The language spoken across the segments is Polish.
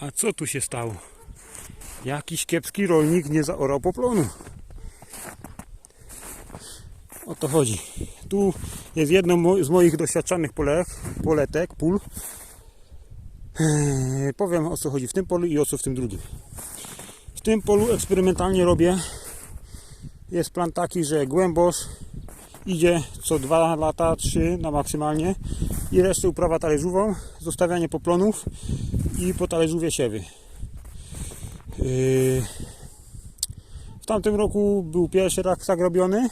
A co tu się stało? Jakiś kiepski rolnik nie zaorał poplonu. O to chodzi. Tu jest jedno z moich doświadczanych polek, poletek, pól. Eee, Powiem o co chodzi w tym polu i o co w tym drugim. W tym polu eksperymentalnie robię. Jest plan taki, że głębosz idzie co 2 lata, 3 na maksymalnie i resztę uprawa talerzową, zostawianie poplonów i po talerzówie siewy. Yy, W tamtym roku był pierwszy rak tak robiony.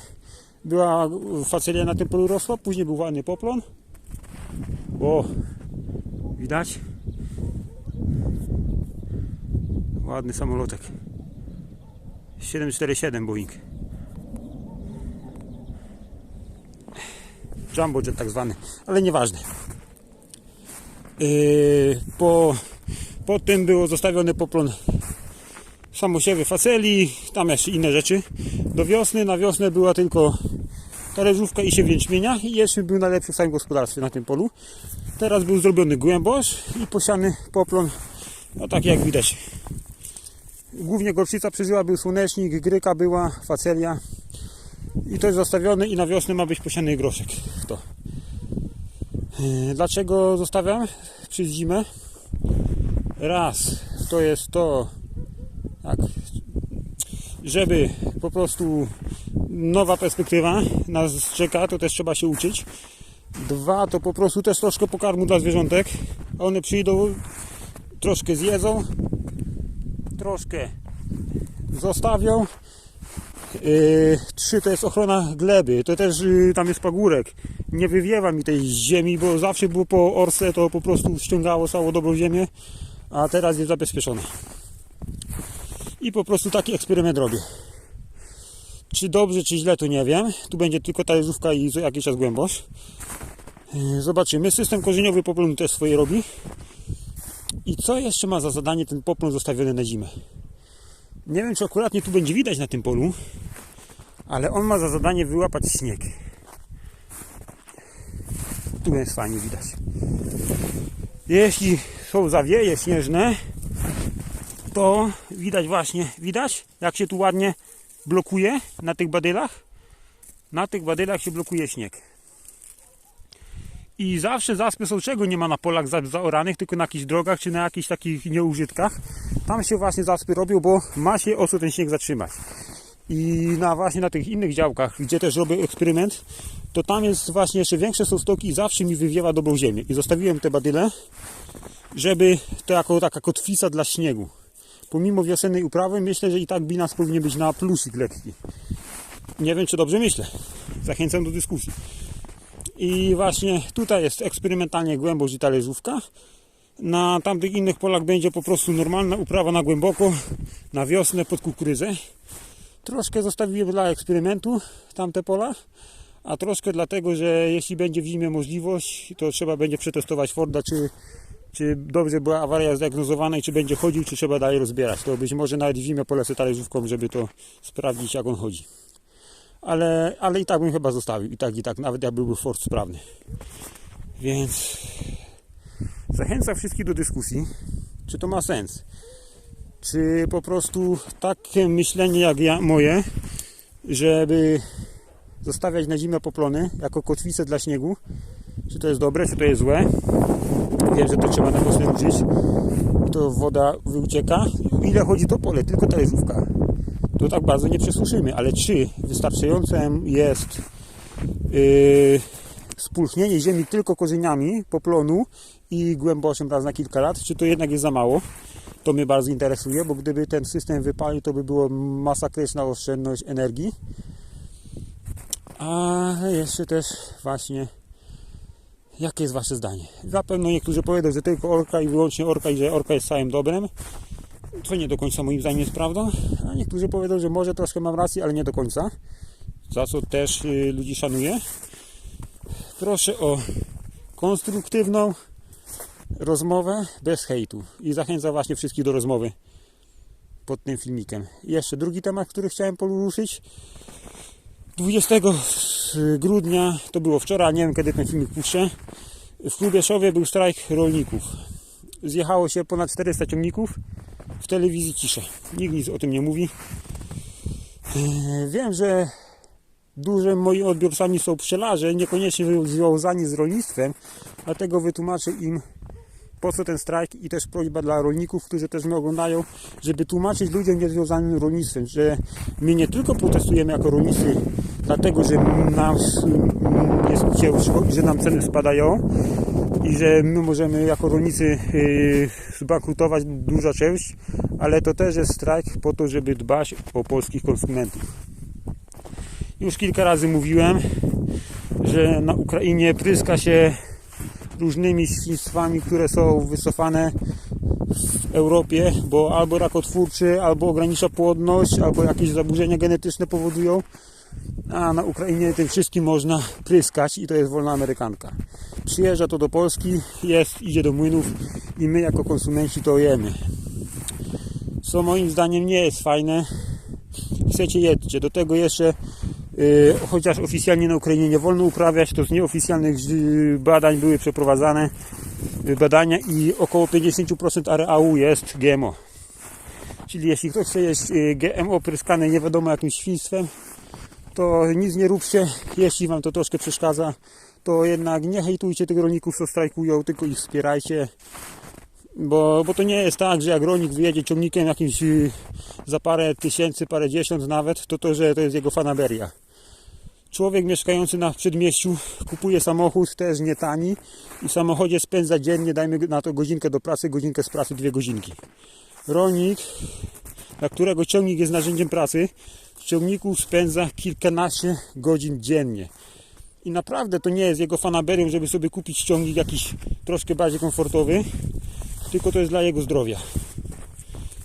Była facelia na tym polu rosła, później był ładny poplon. O, widać? Ładny samolotek. 747 Boeing. Jumbo jet tak zwany, ale nieważne. Yy, po, po tym było zostawiony poplon samosiewy faceli, tam jeszcze inne rzeczy. Do wiosny, na wiosnę była tylko talerzówka i siew jęczmienia i jeszcze był najlepszy w całym gospodarstwie na tym polu. Teraz był zrobiony głębosz i posiany poplon, no tak jak widać. Głównie gorczyca przeżyła, był słonecznik, gryka była, facelia. I to jest zostawione i na wiosnę ma być posiany groszek. To. Yy, Dlaczego zostawiam przez zimę? Raz, to jest to, tak, żeby po prostu nowa perspektywa nas czeka, to też trzeba się uczyć. Dwa, to po prostu też troszkę pokarmu dla zwierzątek. One przyjdą, troszkę zjedzą, troszkę zostawią. Yy, trzy to jest ochrona gleby. To też yy, tam jest pagórek. Nie wywiewa mi tej ziemi, bo zawsze było po orse, to po prostu ściągało całą dobrą ziemię, a teraz jest zabezpieczone. I po prostu taki eksperyment robię. Czy dobrze, czy źle, to nie wiem. Tu będzie tylko talerzówka i jakiś czas głębosz. Yy, Zobaczymy. System korzeniowy poplonu też swoje robi. I co jeszcze ma za zadanie ten poplon zostawiony na zimę? Nie wiem, czy akurat nie tu będzie widać na tym polu, ale on ma za zadanie wyłapać śnieg. Tu jest fajnie widać. Jeśli są zawieje śnieżne, to widać właśnie, widać jak się tu ładnie blokuje na tych badylach. Na tych badylach się blokuje śnieg. I zawsze zaspy są czego nie ma na polach za- zaoranych, tylko na jakichś drogach czy na jakichś takich nieużytkach. Tam się właśnie zaspy robią, bo ma się o co ten śnieg zatrzymać. I na właśnie na tych innych działkach, gdzie też robię eksperyment, to tam jest właśnie jeszcze większe są stoki i zawsze mi wywiewa dobrą ziemię. I zostawiłem te badyle, żeby to jako taka kotwica dla śniegu. Pomimo wiosennej uprawy myślę, że i tak bilans powinien być na plusik lekki. Nie wiem, czy dobrze myślę. Zachęcam do dyskusji. I właśnie tutaj jest eksperymentalnie głębość i talerzówka. Na tamtych innych polach będzie po prostu normalna uprawa na głęboko, na wiosnę pod kukurydzę. Troszkę zostawiłem dla eksperymentu tamte pola, a troszkę dlatego, że jeśli będzie w zimie możliwość, to trzeba będzie przetestować Forda, czy, czy dobrze była awaria zdiagnozowana i czy będzie chodził, czy trzeba dalej rozbierać. To być może nawet w zimie polecę talerzówką, żeby to sprawdzić, jak on chodzi. Ale, ale i tak bym chyba zostawił, i tak, i tak, nawet jak byłby Ford sprawny. Więc zachęcam wszystkich do dyskusji, czy to ma sens. Czy po prostu takie myślenie jak ja, moje, żeby zostawiać na zimę poplony jako kotwicę dla śniegu, czy to jest dobre, czy to jest złe. Wiem, że to trzeba na wiosnę użyć. To woda wyucieka. Ile chodzi to pole? Tylko talerzówka. To tak bardzo nie przesuszymy, ale czy wystarczające jest yy, spulchnienie ziemi tylko korzeniami poplonu i głęboszym raz na kilka lat, czy to jednak jest za mało? To mnie bardzo interesuje, bo gdyby ten system wypalił, to by było masakryczna oszczędność energii. A jeszcze też właśnie, jakie jest Wasze zdanie? Na pewno niektórzy powiedzą, że tylko orka i wyłącznie orka i że orka jest całym dobrem. Co nie do końca moim zdaniem jest prawdą. A niektórzy powiedzą, że może troszkę mam rację, ale nie do końca. Za co też y, ludzi szanuję. Proszę o konstruktywną rozmowę bez hejtu. I zachęcam właśnie wszystkich do rozmowy pod tym filmikiem. Jeszcze drugi temat, który chciałem poruszyć. 20 grudnia, to było wczoraj, nie wiem kiedy ten filmik puszczę, w Klubieszowie był strajk rolników. zjechało się ponad 400 ciągników, w telewizji cisza. Nikt nic o tym nie mówi. Eee, Wiem, że dużym moimi odbiorcami są pszczelarze, niekoniecznie związani z rolnictwem, dlatego wytłumaczę im po co ten strajk i też prośba dla rolników, którzy też mnie oglądają, żeby tłumaczyć ludziom niezwiązanym z rolnictwem, że my nie tylko protestujemy jako rolnicy, dlatego że nam jest ciężko że nam ceny spadają i że my możemy jako rolnicy yy, zbankrutować duża część, ale to też jest strajk po to, żeby dbać o polskich konsumentów. Już kilka razy mówiłem, że na Ukrainie pryska się różnymi świństwami, które są wycofane w Europie, bo albo rakotwórczy, albo ogranicza płodność, albo jakieś zaburzenia genetyczne powodują. A na Ukrainie tym wszystkim można pryskać i to jest wolna amerykanka. Przyjeżdża to do Polski, jest, idzie do młynów i my jako konsumenci to jemy. Co moim zdaniem nie jest fajne. Chcecie jedźcie. Do tego jeszcze Yy, chociaż oficjalnie na Ukrainie nie wolno uprawiać, to z nieoficjalnych yy, badań były przeprowadzane yy, badania i około 50% areału jest GMO. Czyli jeśli ktoś chce jeść yy, GMO pryskane nie wiadomo jakim świństwem, to nic nie róbcie. Jeśli Wam to troszkę przeszkadza, to jednak nie hejtujcie tych rolników, co strajkują, tylko ich wspierajcie. Bo, bo to nie jest tak, że jak rolnik wyjedzie ciągnikiem jakimś yy, za parę tysięcy, parę dziesiąt nawet, to to, że to jest jego fanaberia. Człowiek mieszkający na przedmieściu kupuje samochód też nie tani i w samochodzie spędza dziennie, dajmy na to godzinkę do pracy, godzinkę z pracy, dwie godzinki. Rolnik, dla którego ciągnik jest narzędziem pracy, w ciągniku spędza kilkanaście godzin dziennie. I naprawdę to nie jest jego fanaberią, żeby sobie kupić ciągnik jakiś troszkę bardziej komfortowy, tylko to jest dla jego zdrowia.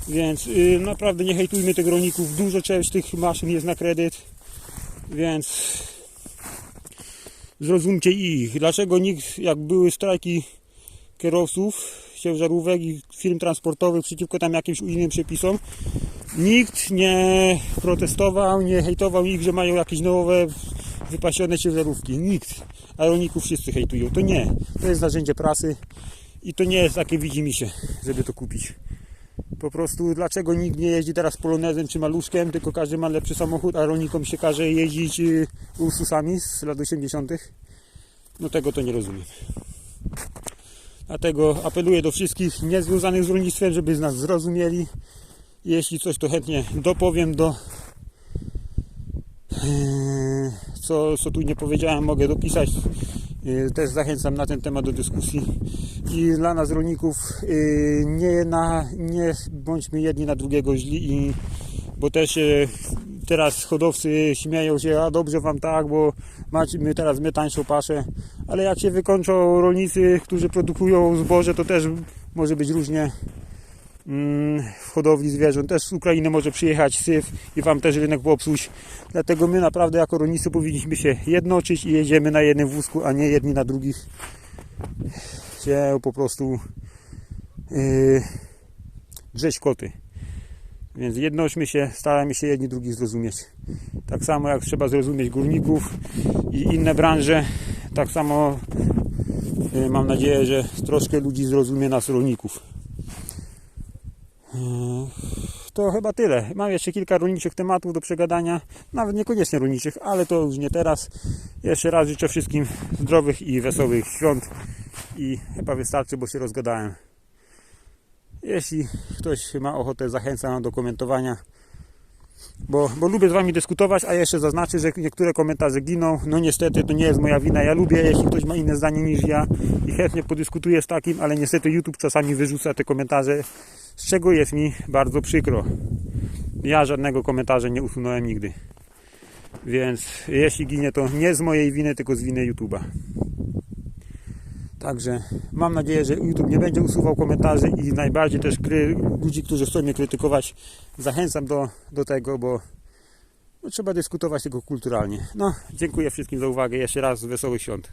Więc yy, naprawdę nie hejtujmy tych rolników. Dużo część tych maszyn jest na kredyt. Więc zrozumcie ich. Dlaczego nikt, jak były strajki kierowców, ciężarówek i firm transportowych przeciwko tam jakimś innym przepisom, nikt nie protestował, nie hejtował ich, że mają jakieś nowe wypasione ciężarówki. Nikt. A rolników wszyscy hejtują. To nie. To jest narzędzie prasy i to nie jest takie widzimisię, żeby to kupić. Po prostu dlaczego nikt nie jeździ teraz polonezem czy maluszkiem, tylko każdy ma lepszy samochód, a rolnikom się każe jeździć y, Ursusami z lat 80. No tego to nie rozumiem. Dlatego apeluję do wszystkich niezwiązanych z rolnictwem, żeby z nas zrozumieli. Jeśli coś, to chętnie dopowiem do yy, co, co tu nie powiedziałem, mogę dopisać. Yy, Też zachęcam na ten temat do dyskusji. I dla nas rolników yy, nie, na, nie bądźmy jedni na drugiego źli, i, bo też teraz hodowcy śmieją się, a dobrze wam tak, bo macie, teraz my tańszą paszę, ale jak się wykończą rolnicy, którzy produkują zboże, to też może być różnie w hodowli zwierząt. Też z Ukrainy może przyjechać syf i Wam też rynek popsuć. Dlatego my naprawdę jako rolnicy powinniśmy się jednoczyć i jedziemy na jednym wózku, a nie jedni na drugich się po prostu yy, drzeć koty. Więc jednośmy się, staramy się jedni drugich zrozumieć. Tak samo jak trzeba zrozumieć górników i inne branże, tak samo yy, mam nadzieję, że troszkę ludzi zrozumie nas rolników. Yy, To chyba tyle. Mam jeszcze kilka rolniczych tematów do przegadania. Nawet niekoniecznie rolniczych, ale to już nie teraz. Jeszcze raz życzę wszystkim zdrowych i wesołych świąt. I chyba wystarczy, bo się rozgadałem. Jeśli ktoś ma ochotę, zachęcam do komentowania. Bo, bo lubię z Wami dyskutować, a jeszcze zaznaczę, że niektóre komentarze giną. No niestety to nie jest moja wina. Ja lubię, jeśli ktoś ma inne zdanie niż ja i chętnie podyskutuję z takim, ale niestety YouTube czasami wyrzuca te komentarze, z czego jest mi bardzo przykro. Ja żadnego komentarza nie usunąłem nigdy. Więc jeśli ginie, to nie z mojej winy, tylko z winy YouTube'a. Także mam nadzieję, że YouTube nie będzie usuwał komentarzy i najbardziej też ludzi, którzy chcą mnie krytykować, zachęcam do, do tego, bo no, trzeba dyskutować tylko kulturalnie. No, dziękuję wszystkim za uwagę. Jeszcze raz wesołych świąt.